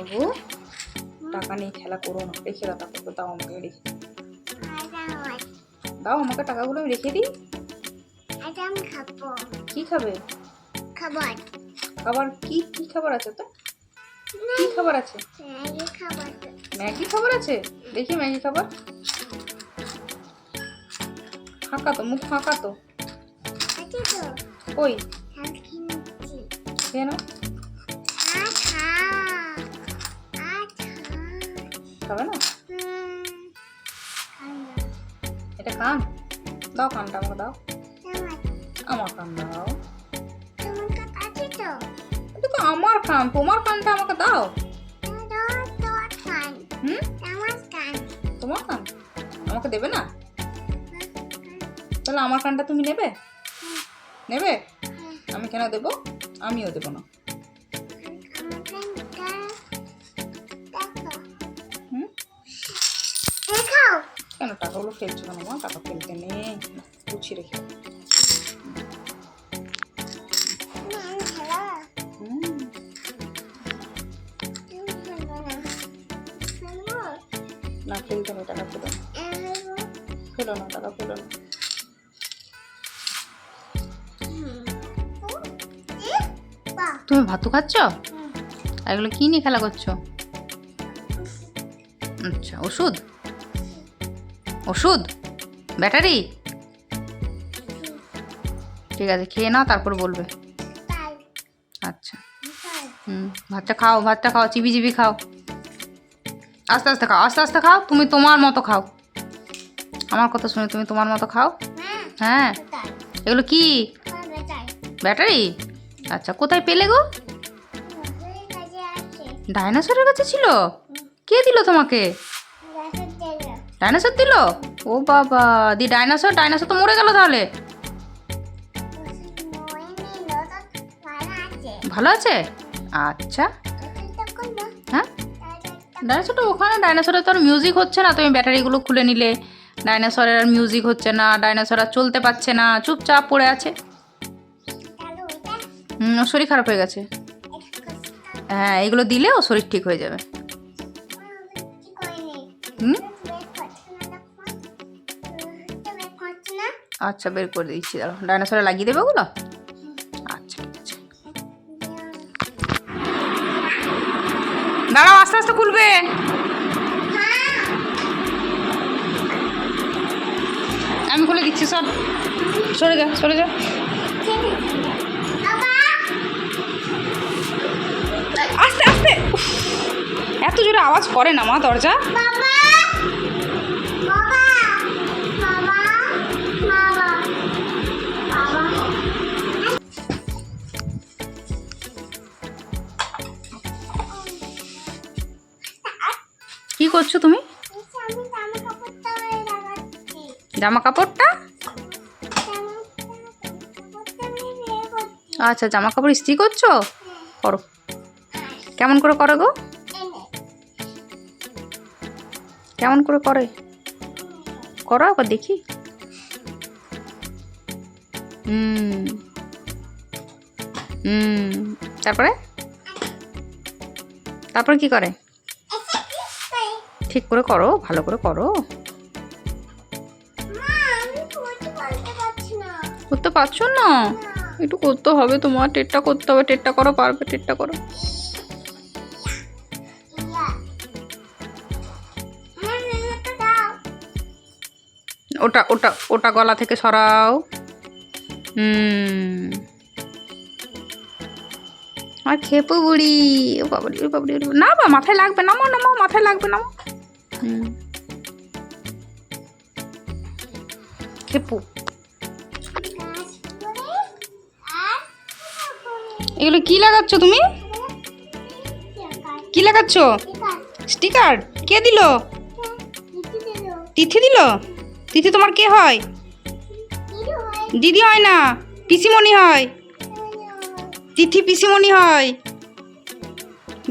বাবু টাকা নিয়ে খেলা করো না। রেখে দাও টাকাগুলো দাও আমাকে রেখে দাও। আমাকে টাকাগুলো আমি রেখে দিই। কি খাবে? খাবার খাবার কি কি খাবার আছে তো কি খাবার আছে? ম্যাগি খাবার আছে? দেখি ম্যাগি খাবার। ফাঁকা তো মুখ ফাঁকা তো। কই? হাত খাবে না? এটা কান? দাও কানটা আমাকে দাও। আমার কান দাও। এটা তো আমার কান তোমার কানটা আমাকে দাও। হুম? তোমার কান? আমাকে দেবে না? তাহলে আমার কানটা তুমি নেবে? নেবে? আমি কেন দেবো? আমিও দেবো না। কেন টাকাগুলো ফেলছো কেন মা টাকা ফেলতে নেই গুছিয়ে রেখে না ফেলতে নেই টাকা ফেলো ফেলো না টাকা ফেলো না তুমি ভাতু খাচ্ছ আর এগুলো কি নিয়ে খেলা করছ আচ্ছা ওষুধ ওষুধ? ব্যাটারি? ঠিক আছে, খেয়ে নাও, তারপর বলবে। আচ্ছা। হুম, ভাতটা খাও ভাতটা খাও, চিবি চিবি খাও। আস্তে আস্তে খাও, আস্তে আস্তে খাও, তুমি তোমার মতো খাও। আমার কথা শুনে তুমি তোমার মতো খাও? হ্যাঁ। এগুলো কি? ব্যাটারি? আচ্ছা কোথায় পেলে গো? ডাইনোসরের কাছে ছিল? কে দিল তোমাকে? ডাইনোসর দিল? ও বাবা, দি ডাইনোসর ডাইনোসর তো মরে গেল তাহলে। তো ভালো আছে? আচ্ছা। হ্যাঁ? ডাইনোসরটা ওখানে ডাইনোসরের তো আর মিউজিক হচ্ছে না, তুমি ব্যাটারিগুলো খুলে নিলে। ডাইনোসরের আর মিউজিক হচ্ছে না ডাইনোসর আর চলতে পারছে না, চুপচাপ পড়ে আছে। হুম শরীর খারাপ হয়ে গেছে। হ্যাঁ এগুলো দিলে ও শরীর ঠিক হয়ে যাবে। হুম? আচ্ছা বের করে দিচ্ছি দাঁড়ো ডাইনোসরে লাগিয়ে দেবে ওগুলো? আচ্ছা দাঁড়াও, আস্তে আস্তে খুলবে। আমি খুলে দিচ্ছি সব সরে যা সরে যা। আস্তে আস্তে। এত জোরে আওয়াজ করে না মা দরজা? করছ তুমি? জামা কাপড়টা? আচ্ছা জামা কাপড় ইস্ত্রি করছ? করো। কেমন করে করো গো? কেমন করে করে? করো আবার দেখি। হুম। হুম। তারপরে? তারপরে কি করে? ঠিক করে করো ভালো করে করো। করতে পারছি না? একটু করতে হবে তোমার টেটটা করতে হবে টেটটা করো পারবে টেটটা করো। ওটা ওটা ওটা গলা থেকে সরাও। হুম। আর খেপো বুড়ি ও বাবারি ও বাবারি না বা মাথায় লাগবে নামো নামো মাথায় লাগবে নামো। খেপু এগুলো কি লাগাচ্ছ তুমি? কি লাগাচ্ছ? স্টিকার। কে দিল? তিথি দিল? তিথি তোমার কে হয়? দিদি হয় না। পিসিমণি হয়। তিথি পিসিমণি হয়।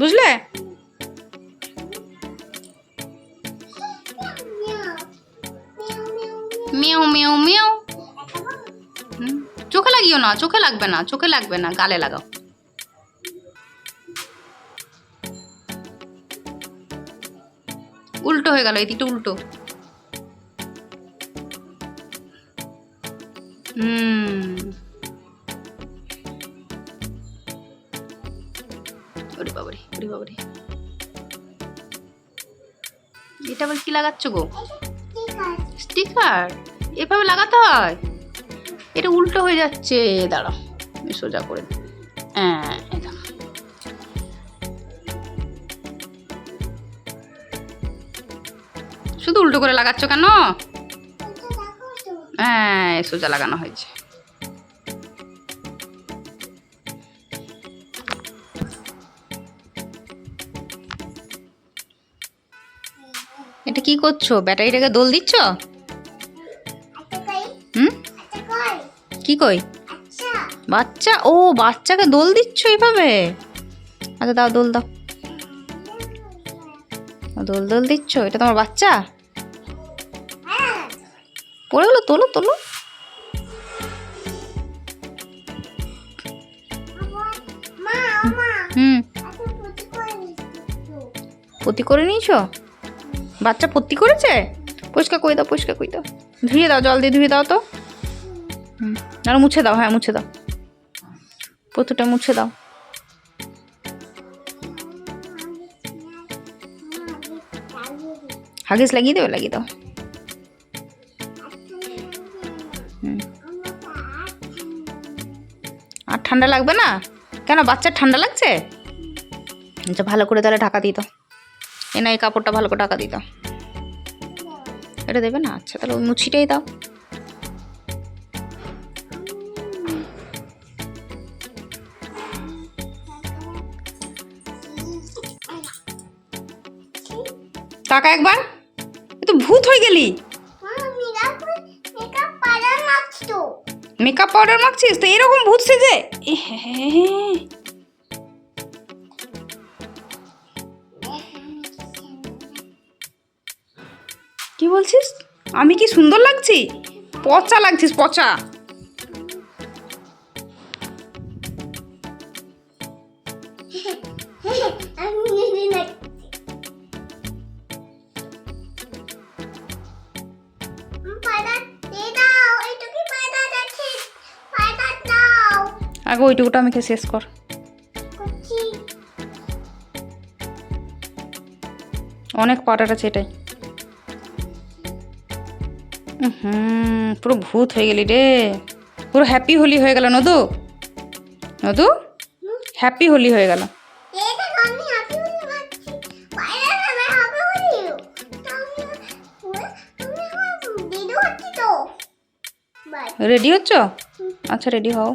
বুঝলে? মেও মেও মেও চোখে লাগিও না চোখে লাগবে না চোখে লাগবে না গালে লাগাও। উল্টো হয়ে গেল এই দিকটা উল্টো। হুম। ওরে বাবারে ওরে বাবারে। এটা আবার কি লাগাচ্ছ গো? স্টিকার এভাবে লাগাতে হয়? এটা উল্টো হয়ে যাচ্ছে। দাঁড়াও, আমি সোজা করে হ্যাঁ শুধু উল্টো করে লাগাচ্ছ কেন? হ্যাঁ সোজা লাগানো হয়েছে। এটা কি করছ? ব্যাটারিটাকে দোল দিচ্ছ? কই? বাচ্চা? ও, বাচ্চাকে দোল দিচ্ছ এইভাবে আচ্ছা দাও, দোল দাও। দোল দোল দিচ্ছ? এটা তোমার বাচ্চা? পড়ে গেলো, তোলো তোলো। হুম। পতি করে নিয়েছো? বাচ্চা পত্তি করেছে? পরিষ্কার করে দাও, পরিষ্কার করে দাও। ধুয়ে দাও, জল দিয়ে ধুয়ে দাও তো। হুম। আর মুছে দাও হ্যাঁ মুছে দাও। পতুটা মুছে দাও। হাগিস লাগিয়ে দেবে, লাগিয়ে দাও। আর ঠান্ডা লাগবে না? কেন, বাচ্চার ঠান্ডা লাগছে? আচ্ছা ভালো করে তাহলে ঢাকা দিই দাও। এ না এই কাপড়টা ভালো করে ঢাকা দাও। এটা দেবে না? আচ্ছা তাহলে ওই মুছিটাই দাও। টাকা একবার। তো ভূত হয়ে গেলি। মেকআপ পাউডার মাখছিস? তো এরকম ভূত সেজে। কি বলছিস? আমি কি সুন্দর লাগছি? পচা লাগছিস পচা। আগে ওইটুকুটা আমাকে শেষ কর। অনেক পাউডার আছে এটাই হুম পুরো ভূত হয়ে গেলি রে। পুরো হ্যাপি হোলি হয়ে গেল নদু। নদু হ্যাপি হোলি হয়ে গেল। রেডি হচ্ছ আচ্ছা রেডি হও।